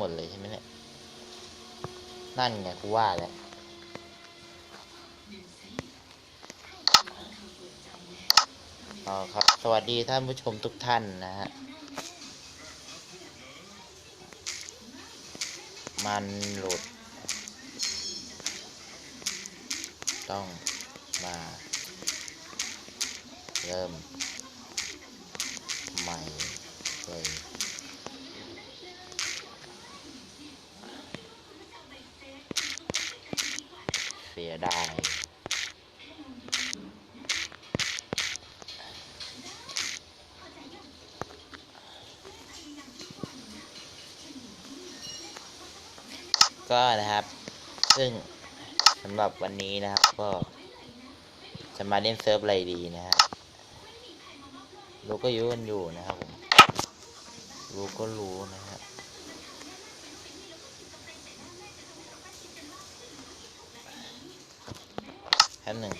หมดเลยใช่ไหมเนี่ย นั่นไงกูว่าแหละเอครับ สวัสดีท่านผู้ชมทุกท่านนะฮะ มันหลุด ต้องมา เริ่ม ใหม่เลย เสียดายก็นะครับ ซึ่งสำหรับวันนี้นะครับก็จะมาเล่นเซิร์ฟอะไรดีนะฮะรู้ก็รู้กันอยู่นะครับผมรู้ก็รู้นะฮะ ป๊บหนึ่ง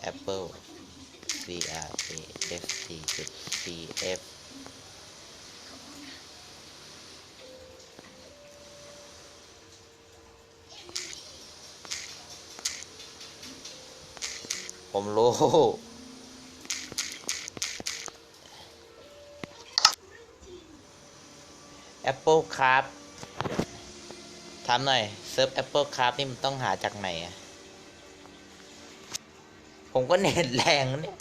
แอปเปิล B R A F T จุด C F ผมรู้ Apple ครับามหน่อยเซิร์ฟ Apple ครับนี่มันต้องหาจากไหนอะผมก็เน็ตแรงนะเนี่ย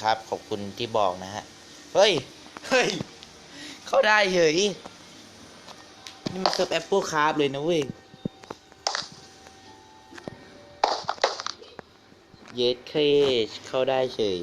ครับขอบคุณที่บอกนะฮะ เฮ้ย เฮ้ย เข้าได้เฉยนี่มันเซิร์ฟ Apple ครับเลยนะเว้ย เยสเคเข้าได้เฉย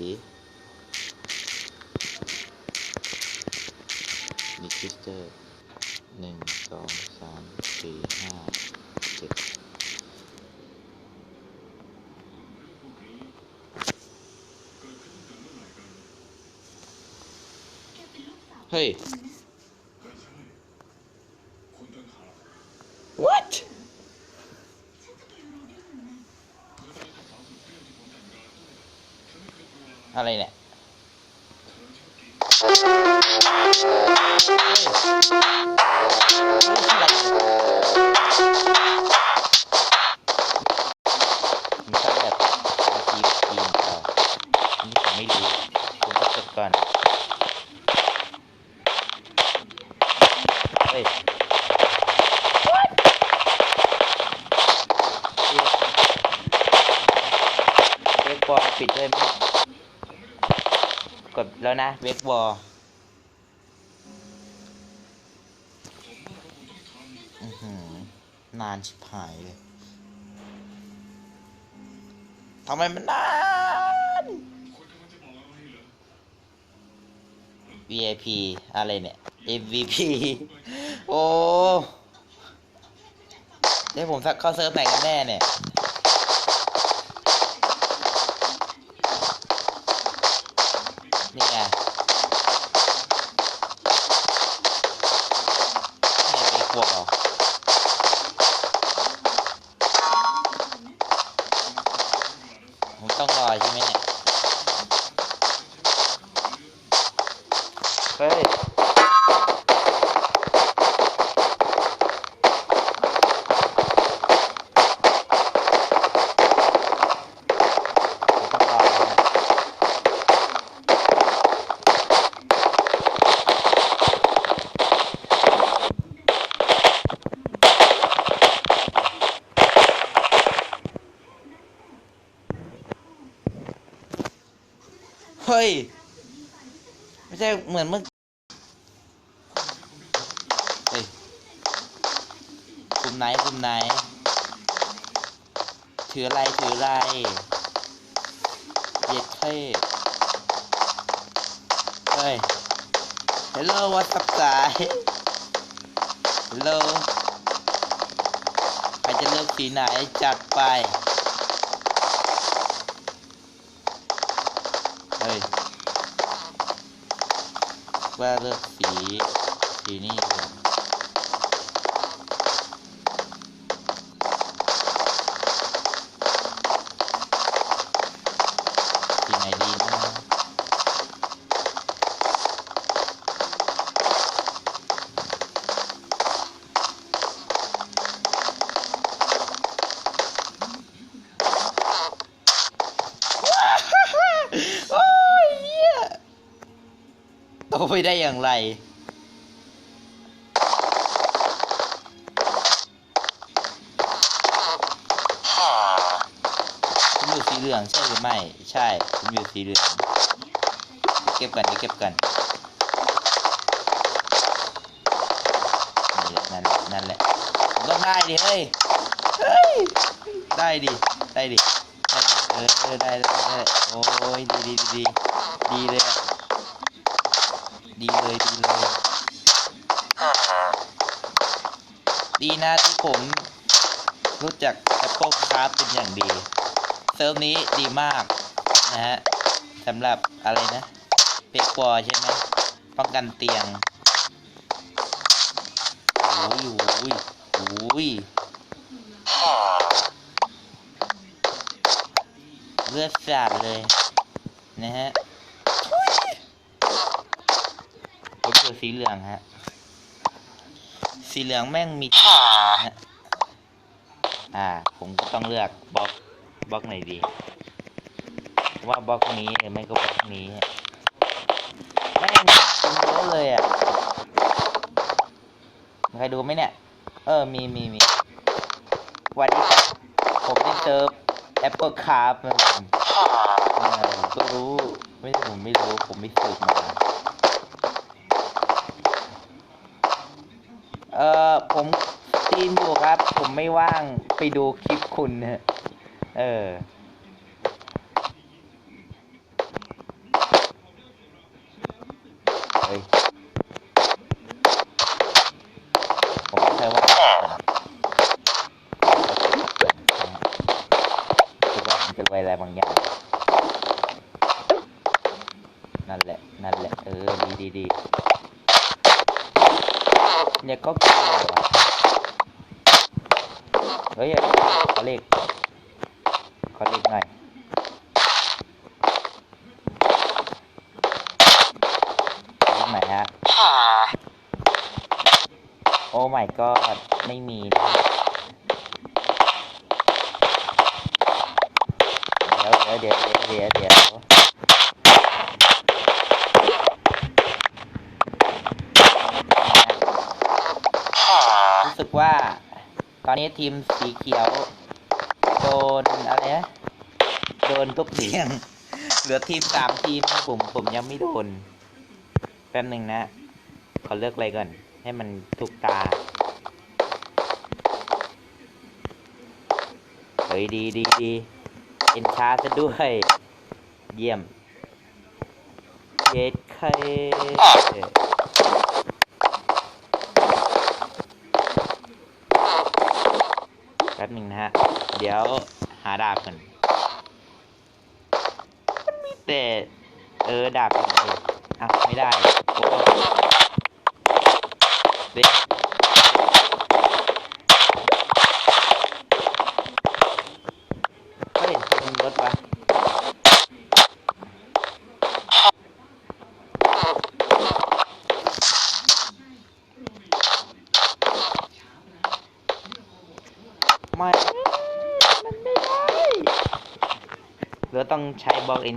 นี่ผมไม่รู้ผมก็จดก่อนเฮ้ยเวกบอลปิดด้วยไหมกดแล้วนะเวกบอลอือหือนานชิบหายเลยทำไมมันนาน VIP อะไรเนี่ย MVP โอ้เดี๋ยวผมสักเข้าเซิร์ฟไหนกันแน่เนี่ยนี่ไงนี่ไปกลัวเหรอผมต้องรอใช่ไหมเนี่ย เฮ้ย ผมต้องรอนะ เฮ้ย ไม่ใช่เหมือนเมื่อเฮ้ยกลุ่มไหนกลุ่มไหน ถืออะไร ถืออะไรเย็ดเท่เฮ้ย Hello what's up guys โลใครจะเลือกสีไหนจัดไป เฮ้ยว่าเลือกสี สีนี่ ไปได้อย่างไร ผมอยู่สีเหลืองใช่หรือไม่ ใช่ ผมอยู่สีเหลือง เก็บกันเก็บกันนี่นั่นแหละนั่นแหละต้องได้ดิเฮ้ย เฮ้ย ได้ดิ ได้ดิ ได้ดิเออได้ได้ได้โอ้ยดีดีดีดีเลย ดีเลยดีเลย ดีนะที่ผมรู้จัก Apple Craft เป็นอย่างดี เซิร์ฟนี้ดีมาก นะฮะสำหรับอะไรนะเปกวอใช่ไหมป้องกันเตียงโอ้ยโอ้ยโอ้ยเลือดสาดเลย นะฮะ ผมเจอสีเหลืองฮะ สีเหลืองแม่งมีจุดฮะ อ่า ผมก็ต้องเลือกบล็อกบล็อกไหนดี ว่าบล็อกนี้หรือไม่ก็บล็อกนี้แม่งเป็นเยอะเลยอะใครดูไหมเนี่ย เออ มีมีมีวันนี้ผมได้เจอ Apple Craft นะผมเออผมก็รู้ ไม่ใช่ผมไม่รู้ ผมไม่สืบมา เออ ผมสตรีนอยู่ครับ ผมไม่ว่างไปดูคลิปคุณนะเออ เฮ้ย ผมไม่เคยว่าคือว่าผมจะรวยอะไรบางอย่าง นั่นแหละ นั่นแหละ เออ ดีดีดีเนี่ยก็เกี่ยวอะเฮ้ยขอเลขขอเลขหน่อยเลขไหนฮะโอ้ไม่ก็ไม่มีนะเดี๋ยวเดี๋ยวเดี๋ยวเดี๋ยวเดี๋ยวรู้สึกว่า ตอนนี้ทีมสีเขียว โดนอะไรนะโดนทุกเสียง เหลือทีมสามทีมผมผมยังไม่โดน แป๊บหนึ่งนะ ขอเลือกอะไรก่อน ให้มันถูกตา เฮ้ยดีดีดีเอ็นชาซะด้วย เยี่ยมเย็ดเคแป๊บ หนึ่งนะฮะ เดี๋ยวหาดาบกันมันมีแต่เออดาบอะไม่ได้โอ้เด็กก็เห็นคนรถปะไม่ มันไม่ได้เราต้อง ใช้บล็อกเอ็น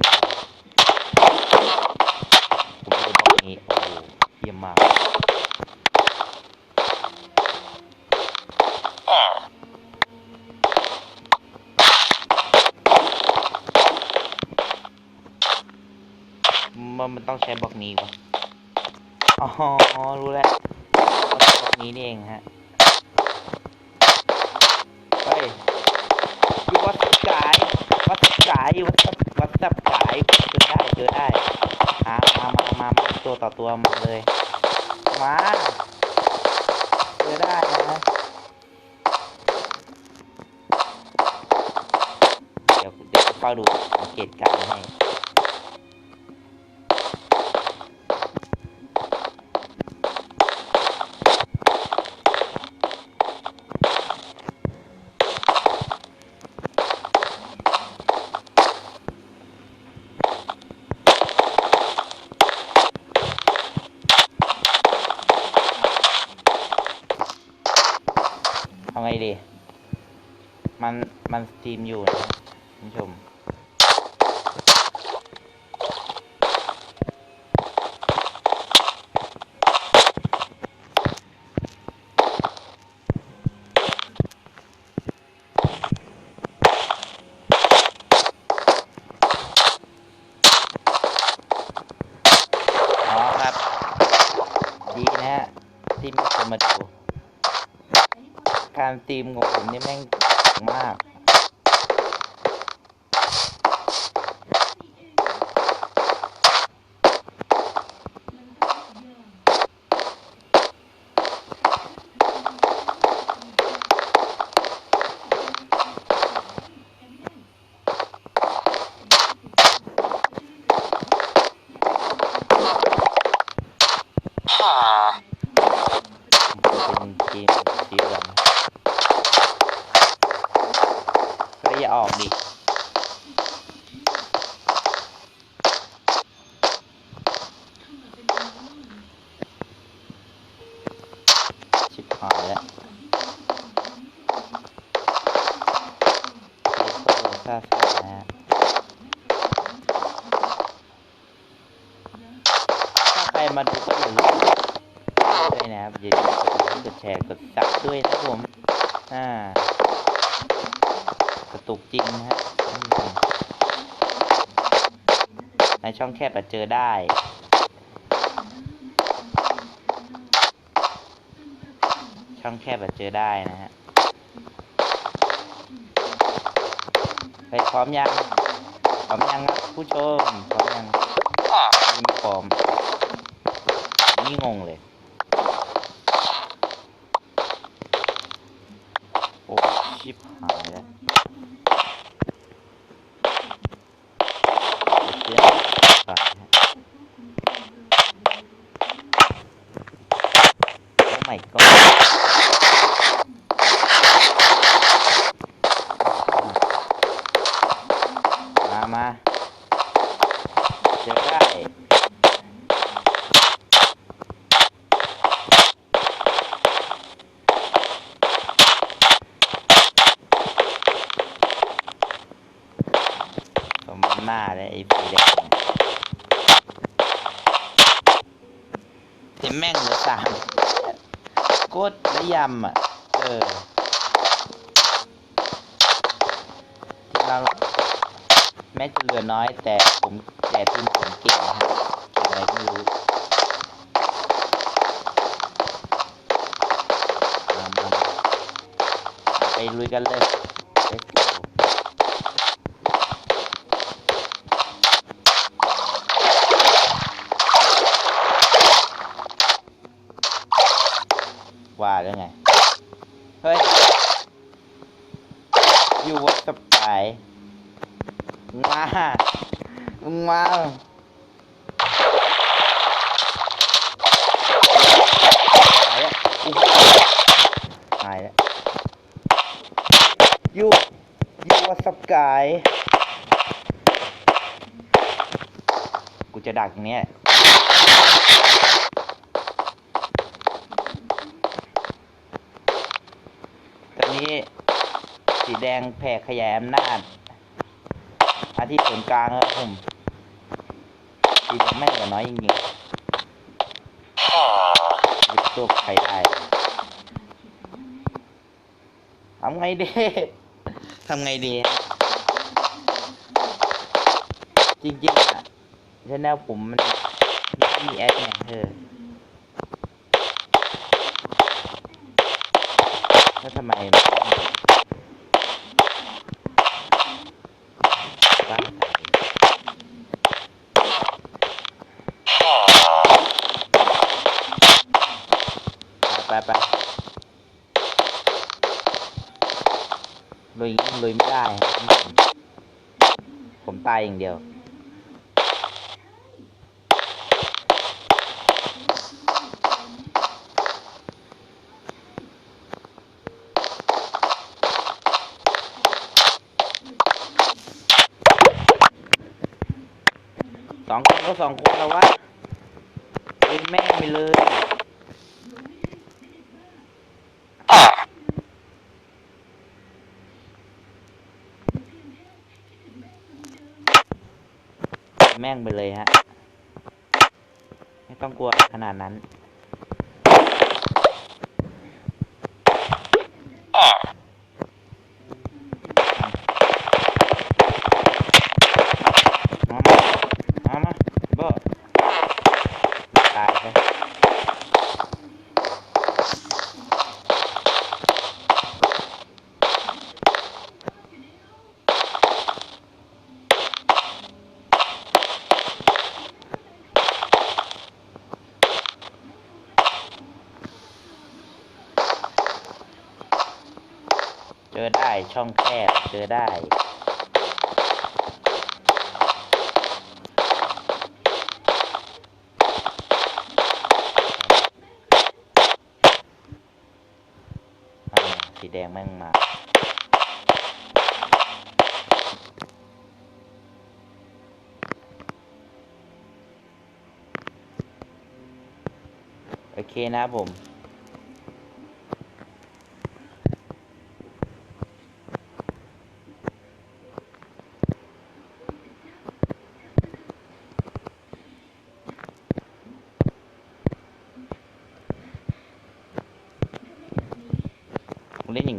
ผมเลยบล็อกนี้ โอ้เยี่ยมมากมันมันต้องใช้บล็อกนี้วะอ๋อ รู้แล้วบล็อกนี้นี่เองฮะ เฮ้ยยูวัดสาย วัดสายวัดวัดสับสายเจอได้เจอได้มามามามามาตัวต่อตัวมาเลย มาเจอได้นะเดี๋ยวเดี๋ยวเฝ้าดูสังเกตการณ์ให้ มันสตรีมอยู่นะคุณผู้ชมอ๋อครับดีนะฮะที่มีคนมการสตรีมของผมนี่แม่งมาก เป็นเกม สีเหลืองก็อย่าออกดิ ชิบหายแล้วเอโคซ่าซ่านะฮะถ้าใครมาดูก็อย่าลืม ด้วยนะครับอย่าลืมกดไลค์กดแชร์กดซับด้วยนะครับผม อ่ากระตุกจริงนะฮะอืมใน ช่องแคบอาจเจอได้ ช่องแคบอาจเจอได้นะฮะไปพร้อมยังพร้อมยังครับผู้ชมพร้อมยังนี่ไม่พร้อม นี่งงเลย โอ้ชิบหายแล้วเดี๋ยวเดี๋ยวก่อนนะโอ้ my god มามาเจอได้ สมหน้าเลยไอ้ผีแดงเต็มแม่งเหลือสามกดและยำอะ เออาแม้จะเหลือน้อยแต่ผมแต่ทีมผมเก่งนะฮะเก่งอะไรก็ไม่รู้ไปลุยกันเลย Let's go ว่าแล้วไง เฮ้ย อยู่วัดสปายมึงมามึงมาหายแล้วอุ๊ยหายแล้วอยู่อยู่วัดสกาย กูจะ ดักตรงเนี้ยตอนนี้สีแดงแผ่ขยายอำนาจมาที่ศูนย์กลางแล้วครับผมสีแดงไม่งเหลือน้อยจริงๆยึดตัวใครได้ทำไงดีทำไงดี จริงๆอะ ชแนลผมมันไม่มีแอดไงเออแล้วทำไมมันต้องบ้าตายไปไปลุยลุยไม่ได้ ผมตายอย่างเดียว ก็สองคนแล้ววะเป็นแม่ไปเลยแม่งไปเลยฮะ ไม่ต้องกลัวขนาดนั้น ช่องแคบเจอได้สีแดงแม่งมาโอเคนะผม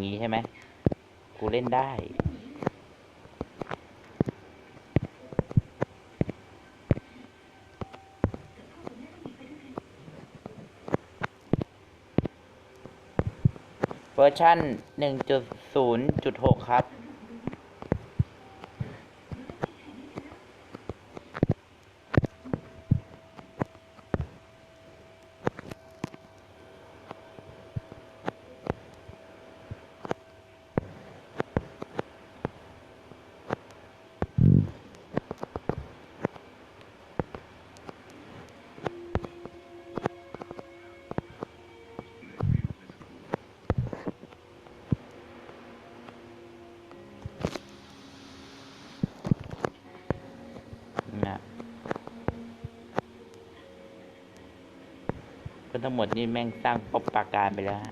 อย่างนี้ใช่ไหมกูเล่นได้ เวอร์ชัน1.0.6 ครับ ก็ทั้งหมดนี่แม่งสร้างปบปาการไปแล้วฮะ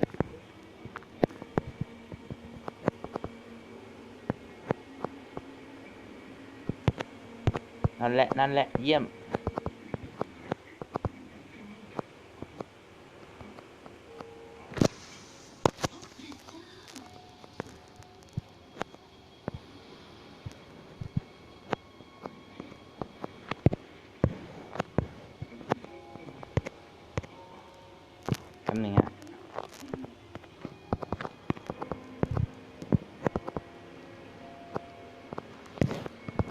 นั่นแหละ นั่นแหละ เยี่ยม คำหนึ่งฮะ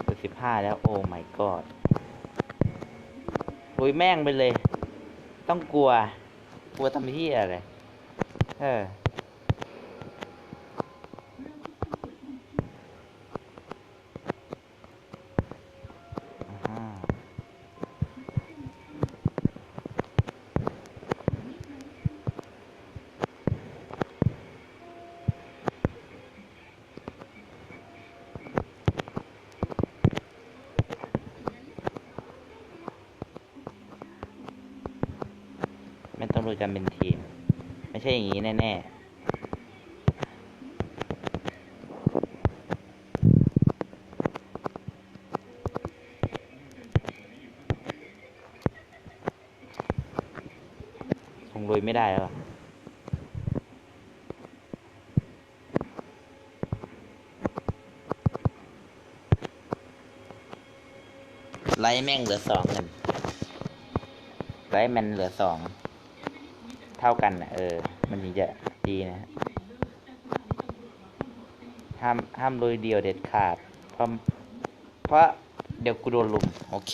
คือสิบห้าแล้ว โอ้ my god ลุย แม่งไปเลย ต้องกลัว กลัวทำที่อะไร เออ อ่าฮะไม่ ต้องรู้กันเป็นทีม ไม่ใช่อย่างนี้แน่ ๆคงลุยไม่ได้แล้วอะไลท์แม่งเหลือสองกันไลท์แมนเหลือสอง เท่ากันนะเออ มันถึงจะดีนะห้ามห้ามลุยเดียวเด็ดขาด เพราะเพราะเดี๋ยวกูโดนลุมโอเค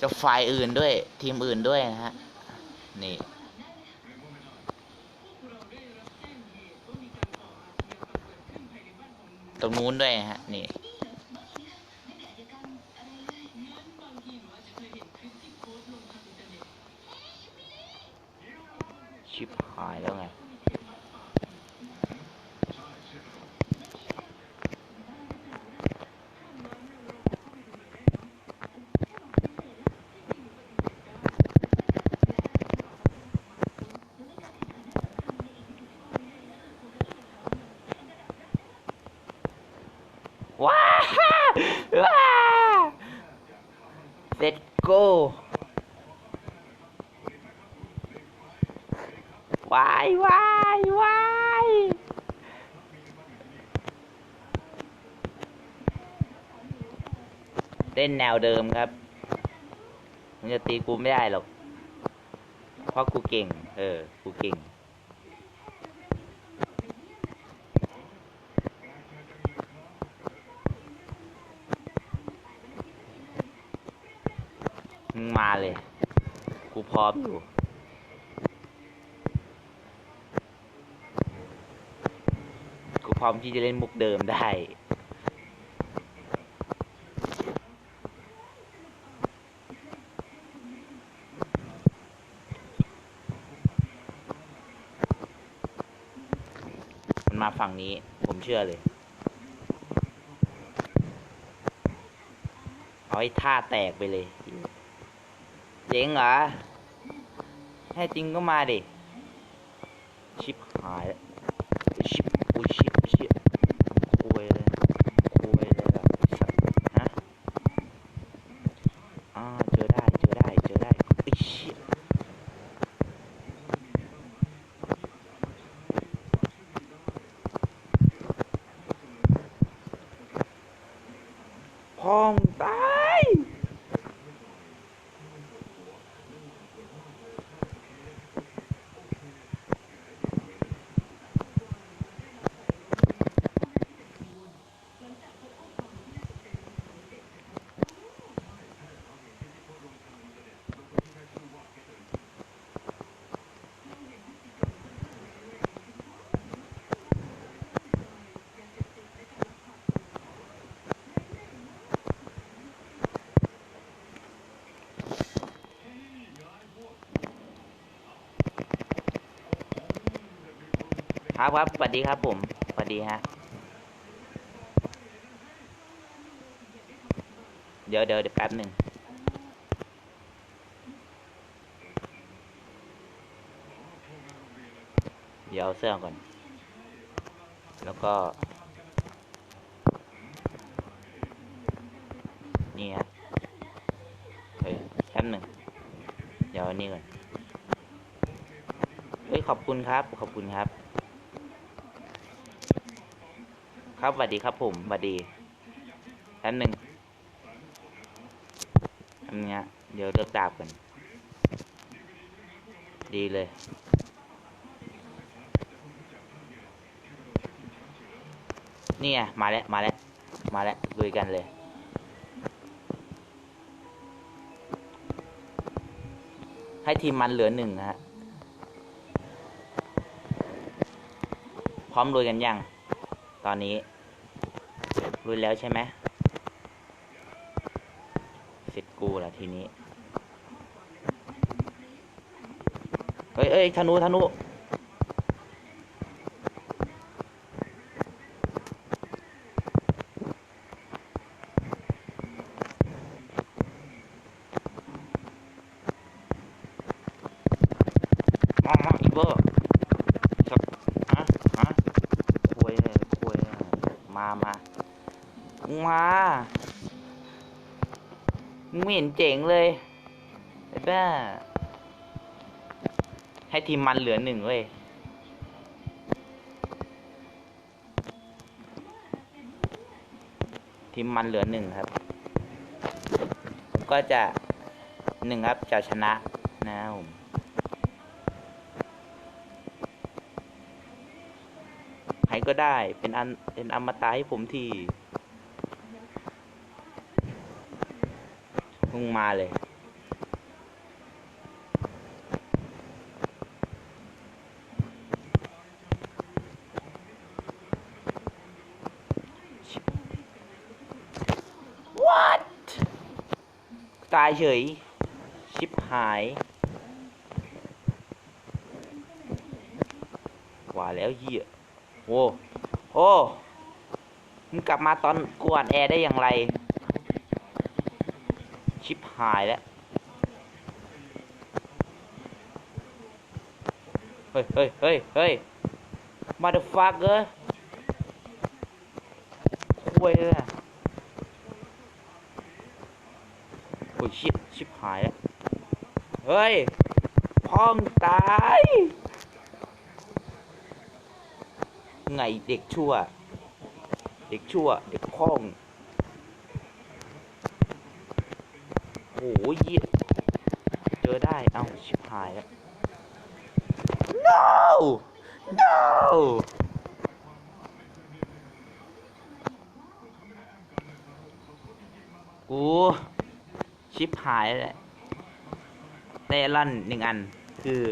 จะฝ่ายอื่นด้วย ทีมอื่นด้วยนะฮะ นี่ตรงนู้นด้วยฮะ นี่ ชิบหายแล้วไง ว้าว้า go วายวายวายเล่นแนวเดิมครับมึงจะตีกูไม่ได้หรอก เพราะกูเก่ง เออ กูเก่ง มึงมาเลย กูพร้อมอยู่ กูพร้ อมที่จะเล่นมุกเดิมได้มันมาฝั่งนี้ผมเชื่อเลย เอาให้ท่าแตกไปเลย เจ๋งเหรอแท้จริงก็มาดิ ชิปหายแล้วชิปอุ้ยชิปชิปคุยเลยคุยเลยแบบสัตว์ฮะอ่าเจอได้ เจอได้ เจอได้ไอ้เชี่ยพ่อมึงตาย ครับครับสวัสดีครับผมสวัสดีฮะเดี๋ยวเดี๋ยวเดี๋ยวแป๊บหนึ่งเดี๋ยวเอาเสื้อก่อน แล้วก็ นี่ฮะเฮ้ยแป๊บหนึ่งเดี๋ยวอันนี้ก่อน เฮ้ย ขอบคุณครับ ขอบคุณครับ ครับสวัสดีครับผมสวัสดีแป๊บหนึ่งทำเนี้ยเดี๋ยวเลิกดาบกัน ดีเลย นี่ไงมาแล้ว มาแล้ว มาแล้วลุยกันเลย ให้ทีมมันเหลือหนึ่งนะฮะ พร้อมลุยกันยัง ตอนนี้ ลุยแล้วใช่ไหมเสร็จกูละทีนี้เฮ้ยเอ้ยธนูธนูมามาอีเบอร์สักฮะฮะคุยเลยคุยเลยมามามึงมามึงไม่ เห็นเจ๋งเลยไอ้บ้า ให้ทีมมันเหลือหนึ่งเว้ยทีมมันเหลือหนึ่งครับ ก็จะหนึ่งครับจะชนะนะครับผมใครก็ได้เป็นอันเป็นอมตะให้ผมที งมาเลย What ตายเฉย ชิปหาย ว่าแล้วเหี้ยโอ้โอ้มึงกลับมาตอนกวนแอร์ได้อย่างไร ชิปหายแล้ว เฮ้ยเฮ้ยเฮ้ยเฮ้ย motherfucker คุยเลยอะอุ้ยชิบชิบหายแล้ว เฮ้ย พ่องตาย ไงเด็กชั่ว เด็กชั่ว เด็กพ่อง โอ้ยเหี้ยเจอได้ เอ้า ชิบหายแล้ว no no กูชิปหายแล้วแหละเตลอนหนึ่งอัน คือ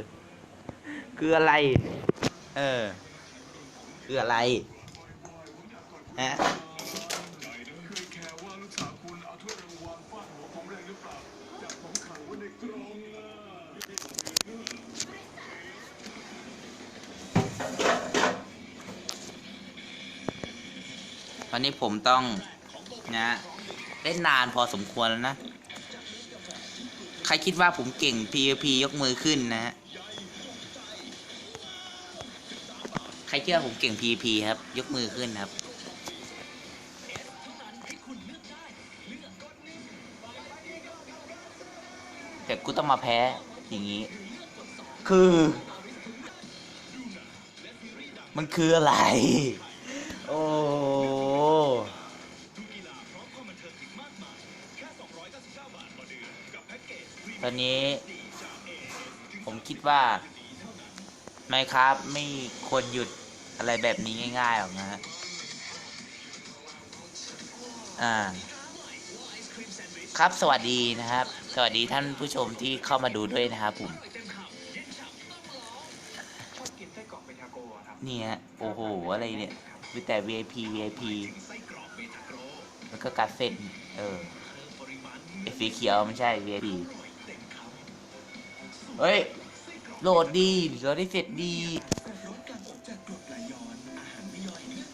คืออะไร เออ คืออะไร ฮะ ตอนนี้ผมต้องนะเล่นนานพอสมควรแล้วนะ ใครคิดว่าผมเก่ง PVP ยกมือขึ้นนะฮะ ใครคิดว่าผมเก่ง PVP ครับ ยกมือขึ้นครับ แต่กูต้องมาแพ้อย่างนี้ คือ มันคืออะไร อนนี้ ผมคิดว่าไม่ครับไม่ควรหยุดอะไรแบบนี้ง่ายๆหรอกนะฮะ อ่า ครับสวัสดีนะครับ สวัสดีท่านผู้ชมที่เข้ามาดูด้วยนะครับผมนี่ฮะโอ้โห อะไรเนี่ยมีแต่ VIP VIP แล้วก็การเซ็นเออสีเขียวไม่ใช่ VIP เฮ้ย โหลดดีโหลดได้เสร็จดี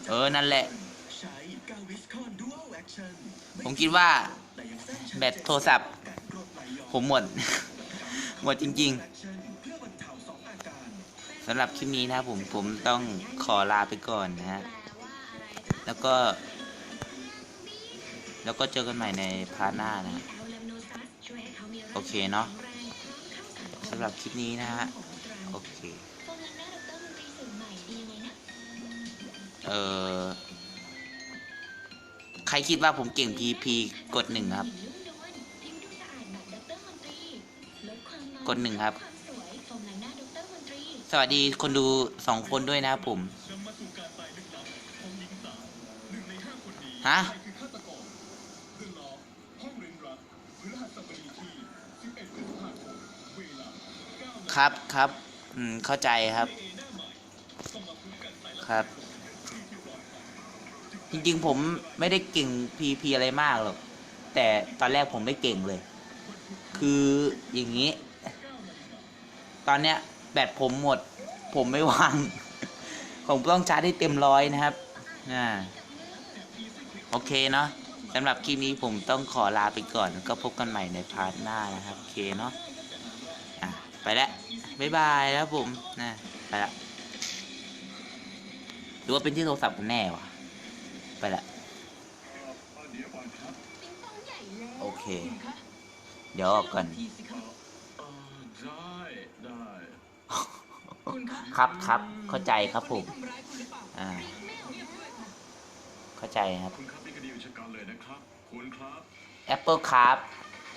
เออ นั่นแหละ ผมคิดว่า แบตโทรศัพท์ ผมหมด หมดจริง ๆสำหรับคลิปนี้นะผม ผมต้องขอลาไปก่อนนะฮะ แล้วก็ แล้วก็เจอกันใหม่ในพาร์ทหน้านะ โอเคเนาะ หรับคลิปนี้นะฮะ โอเค เออใครคิดว่าผมเก่ง PP กดหนึ่งครับ กดหนึ่งครับ สวัสดีคนดูสองคนด้วยนะครับผม ฮะ ครับครับ อืม เข้าใจครับ ครับ จริงๆผมไม่ได้เก่ง PP อะไรมากหรอก แต่ตอนแรกผมไม่เก่งเลย คืออย่างนี้ ตอนเนี้ย แบตผมหมด ผมไม่วาง ผมต้องชาร์จให้เต็มร้อยนะครับอ่าโอเคเนาะสำหรับคลิปนี้ผมต้องขอลาไปก่อน ก็พบกันใหม่ในพาร์ทหน้านะครับ โอเคเนาะ ไปแล้วบ๊ายบายแล้วผมนะไปละหรือว่าเป็นที่โทรศัพท์ผมแน่วะไปละโอเค เดี๋ยวออกก่อนครับครับเข้าใจครับผมอ่าเข้าใจครับคุณครับนี่คดีอุกชะกันเลยนะครับคุณครับ Apple ครับ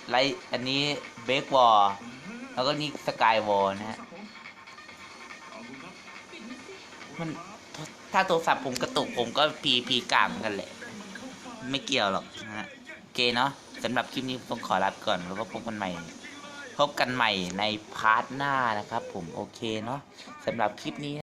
ไลท์อันนี้เบ k วอล แล้วก็นี่สกายวอลนะฮะ มันถ้าโทรศัพท์ผมกระตุกผมก็พีพีกลางกันแหละ ไม่เกี่ยวหรอกนะฮะโอเคเนาะสำหรับคลิปนี้ผมขอลาก่อนแล้วก็พบกันใหม่ พบกันใหม่ในพาร์ทหน้านะครับผมโอเคเนาะสำหรับคลิปนี้